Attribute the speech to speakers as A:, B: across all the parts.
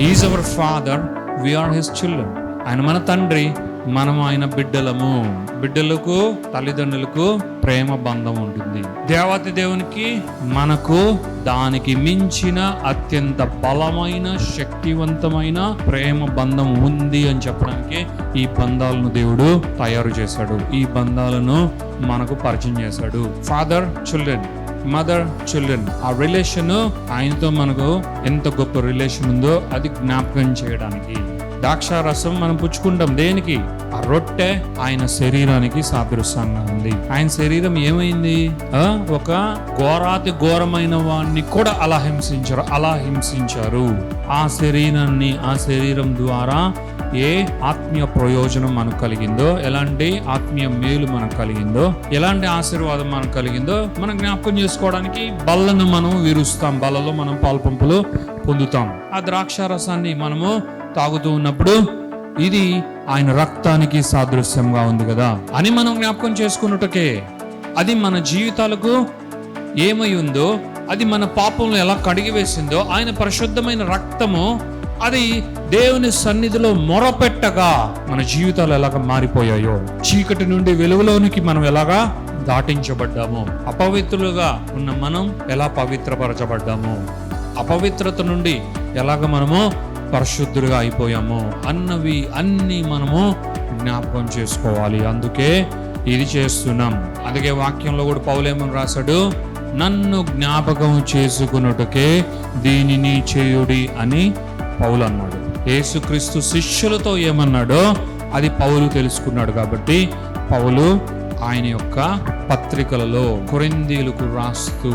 A: Is our father we are his children ఆయన మన తండ్రి. మనం ఆయన బిడ్డలము. బిడ్డలకు తల్లిదండ్రులకు ప్రేమ బంధం ఉంటుంది. దేవాతి దేవునికి మనకు దానికి మించిన అత్యంత బలమైన శక్తివంతమైన ప్రేమ బంధం ఉంది అని చెప్పడానికి ఈ బంధాలను దేవుడు తయారు చేశాడు. ఈ బంధాలను మనకు పరిచయం చేశాడు. ఫాదర్ చిల్డ్రన్ మదర్ చిల్డ్రన్ ఆ రిలేషన్ ఆయనతో మనకు ఎంత గొప్ప రిలేషన్ ఉందో అది జ్ఞాపకం చేయడానికి. ద్రాక్షారసం మనం పుచ్చుకుంటాం. దేనికి? ఆ రొట్టె ఆయన శరీరానికి సాదృశ్యంగా ఉంది. ఆయన శరీరం ఏమైంది? ఆ? ఒక ఘోరాతి ఘోరమైన వాడిని కూడా అలా హింసించారు అలా హింసించారు. ఆ శరీరాన్ని ఆ శరీరం ద్వారా ఏ ఆత్మీయ ప్రయోజనం మనకు కలిగిందో ఎలాంటి ఆత్మీయ మేలు మనకు కలిగిందో ఎలాంటి ఆశీర్వాదం మనకు కలిగిందో మనం జ్ఞాపకం చేసుకోవడానికి బల్లను మనం విరుస్తాం బల్లలో మనం పాల్పంపులు పొందుతాం. ఆ ద్రాక్ష రసాన్ని మనము తాగుతూ ఉన్నప్పుడు ఇది ఆయన రక్తానికి సాదృశ్యంగా ఉంది కదా అని మనం జ్ఞాపకం చేసుకున్నట్టుకే. అది మన జీవితాలకు ఏమై ఉందో అది మన పాపంలో ఎలా కడిగి వేసిందో ఆయన పరిశుద్ధమైన రక్తము అది దేవుని సన్నిధిలో మొరపెట్టగా మన జీవితాలు ఎలాగ మారిపోయాయో చీకటి నుండి వెలుగులోనికి మనం ఎలాగా దాటించబడ్డాము అపవిత్రులుగా ఉన్న మనం ఎలా పవిత్రపరచబడ్డాము అపవిత్రత నుండి ఎలాగ మనము పరిశుద్ధులుగా అయిపోయాము అన్నవి అన్ని మనము జ్ఞాపకం చేసుకోవాలి. అందుకే ఇది చేస్తున్నాం. అందుకే వాక్యంలో కూడా పౌలేమని రాశాడు నన్ను జ్ఞాపకం చేసుకున్నట్టుకే దీనిని చేయుడి అని పౌలు అన్నాడు యేసుక్రీస్తు శిష్యులతో ఏమన్నాడో అది పౌలు తెలుసుకున్నాడు కాబట్టి పౌలు ఆయన యొక్క పత్రికలలో కొరిందీలకు రాస్తూ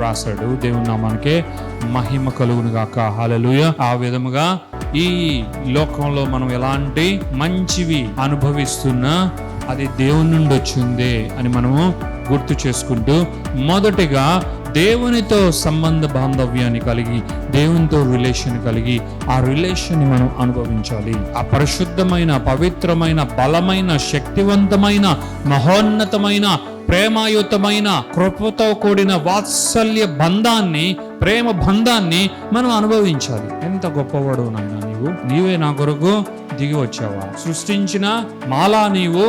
A: రాశాడు. దేవుని నామానికే మహిమ కలుగును గాక. హాలలుయ ఆ విధముగా ఈ లోకంలో మనం ఎలాంటి మంచివి అనుభవిస్తున్నా అది దేవుని నుండి వచ్చిందే అని మనము గుర్తు చేసుకుంటూ మొదటిగా దేవునితో సంబంధ బాంధవ్యాన్ని కలిగి దేవునితో రిలేషన్ కలిగి ఆ రిలేషన్ మనం అనుభవించాలి. ఆ పరిశుద్ధమైన పవిత్రమైన బలమైన శక్తివంతమైన మహోన్నతమైన ప్రేమాయుతమైన కృపతో కూడిన వాత్సల్య బంధాన్ని ప్రేమ బంధాన్ని మనం అనుభవించాలి. ఎంత గొప్పవాడు నాయన నీవు? నీవే నా కొరకు దిగి వచ్చావా? సృష్టించిన మాలా నీవు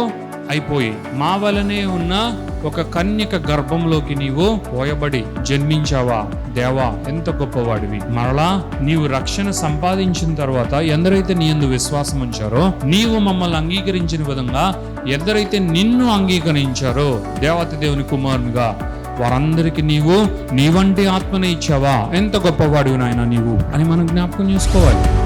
A: అయిపోయి మా వలనే ఉన్న ఒక కన్యక గర్భంలోకి నీవు పోయబడి జన్మించావా? దేవా ఎంత గొప్పవాడివి. మరలా నీవు రక్షణ సంపాదించిన తర్వాత ఎందరైతే నీ ఎందు విశ్వాసం ఉంచారో నీవు మమ్మల్ని అంగీకరించిన విధంగా ఎందరైతే నిన్ను అంగీకరించారో దేవత దేవుని కుమారునిగా వారందరికి నీవు నీవంటి ఆత్మనే ఆత్మని ఇచ్చావా? ఎంత గొప్పవాడివి నాయన నీవు అని మనం జ్ఞాపకం చేసుకోవాలి.